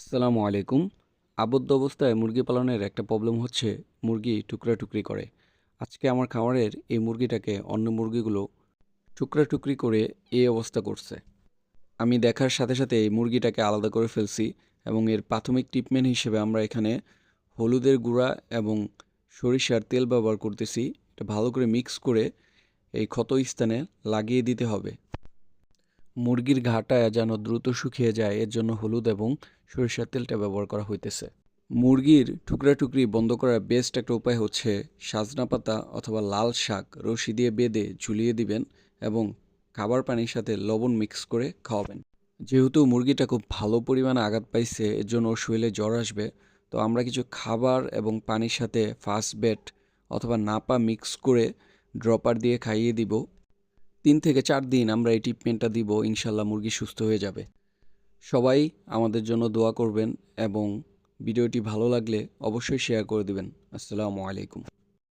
আসসালামু আলাইকুম। আবদ্ধ অবস্থায় মুরগি পালনের একটা প্রবলেম হচ্ছে মুরগি টুকরা টুকরি করে। আজকে আমার খামারের এই মুরগিটাকে অন্য মুরগিগুলো টুকরা টুকরি করে এই অবস্থা করছে। আমি দেখার সাথে সাথে এই মুরগিটাকে আলাদা করে ফেলছি এবং এর প্রাথমিক ট্রিটমেন্ট হিসেবে আমরা এখানে হলুদের গুঁড়া এবং সরিষার তেল ব্যবহার করতেছি। এটা ভালো করে মিক্স করে এই ক্ষত স্থানে লাগিয়ে দিতে হবে। মুরগির ঘাটা যেন দ্রুত শুকিয়ে যায়, এর জন্য হলুদ এবং সরিষার তেলটা ব্যবহার করা হইতেছে। মুরগির টুকরা টুকরি বন্ধ করার বেস্ট একটা উপায় হচ্ছে সাজনা পাতা অথবা লাল শাক রশি দিয়ে বেঁধে ঝুলিয়ে দিবেন এবং খাবার পানির সাথে লবণ মিক্স করে খাওয়াবেন। যেহেতু মুরগিটা খুব ভালো পরিমাণে আঘাত পাইছে, এর জন্য ওর শরীরে জ্বর আসবে, তো আমরা কিছু খাবার এবং পানির সাথে ফাস্ট বেড অথবা নাপা মিক্স করে ড্রপার দিয়ে খাইয়ে দিব। তিন থেকে চার দিন আমরা এই ট্রিটমেন্টটা দিব, ইনশাল্লাহ মুরগি সুস্থ হয়ে যাবে। সবাই আমাদের জন্য দোয়া করবেন এবং ভিডিওটি ভালো লাগলে অবশ্যই শেয়ার করে দিবেন। আসসালামু আলাইকুম।